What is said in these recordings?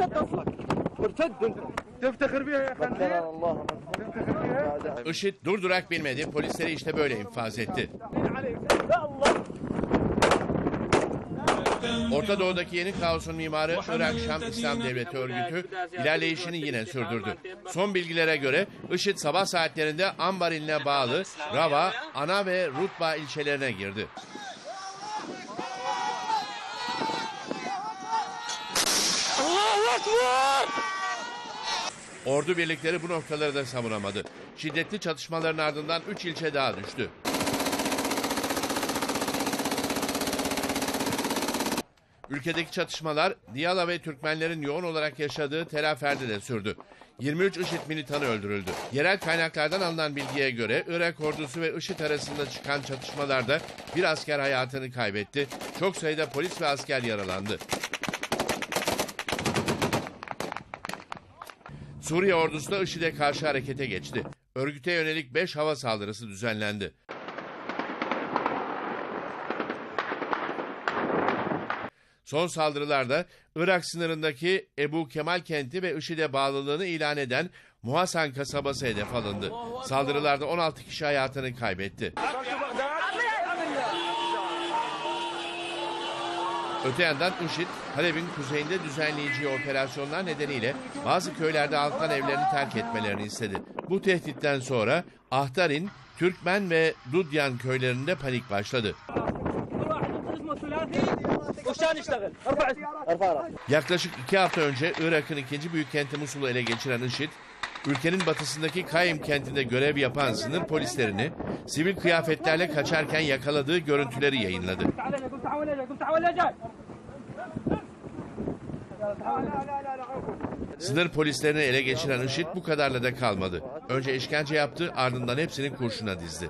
مرتد اصلا مرتد انت تفتخر بها يا خنزير الله تفتخر بها IŞİD durdurak bilmedi. Polisleri işte böyle infaz etti. Orta Doğu'daki yeni kaosun mimarı Irak Şam İslam Devleti örgütü ilerleyişini yine sürdürdü. Son bilgilere göre IŞİD sabah saatlerinde Ambar iline bağlı Rava, Ana ve Rutba ilçelerine girdi. Ordu birlikleri bu noktaları da savunamadı. Şiddetli çatışmaların ardından 3 ilçe daha düştü. Ülkedeki çatışmalar Diyala ve Türkmenlerin yoğun olarak yaşadığı Tel Afer'de de sürdü. 23 IŞİD militanı öldürüldü. Yerel kaynaklardan alınan bilgiye göre Irak ordusu ve IŞİD arasında çıkan çatışmalarda bir asker hayatını kaybetti. Çok sayıda polis ve asker yaralandı. Suriye ordusu da IŞİD'e karşı harekete geçti. Örgüte yönelik 5 hava saldırısı düzenlendi. Son saldırılarda Irak sınırındaki Ebu Kemal kenti ve IŞİD'e bağlılığını ilan eden Muhasan kasabası hedef alındı. Saldırılarda 16 kişi hayatını kaybetti. Öte yandan IŞİD, Halep'in kuzeyinde düzenleyeceği operasyonlar nedeniyle bazı köylerde halktan evlerini terk etmelerini istedi. Bu tehditten sonra Ahtarin, Türkmen ve Dudyan köylerinde panik başladı. Yaklaşık iki hafta önce Irak'ın ikinci büyük kenti Musul'u ele geçiren IŞİD, ülkenin batısındaki Kayım kentinde görev yapan sınır polislerini sivil kıyafetlerle kaçarken yakaladığı görüntüleri yayınladı. Sınır polislerini ele geçiren IŞİD bu kadarla da kalmadı. Önce işkence yaptı ardından hepsini kurşuna dizdi.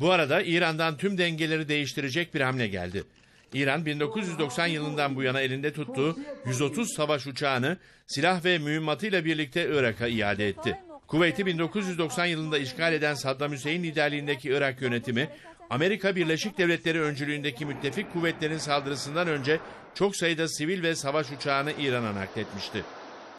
Bu arada İran'dan tüm dengeleri değiştirecek bir hamle geldi. İran 1990 yılından bu yana elinde tuttuğu 130 savaş uçağını silah ve mühimmatıyla birlikte Irak'a iade etti. Kuveyt'i 1990 yılında işgal eden Saddam Hüseyin liderliğindeki Irak yönetimi Amerika Birleşik Devletleri öncülüğündeki müttefik kuvvetlerin saldırısından önce çok sayıda sivil ve savaş uçağını İran'a nakletmişti.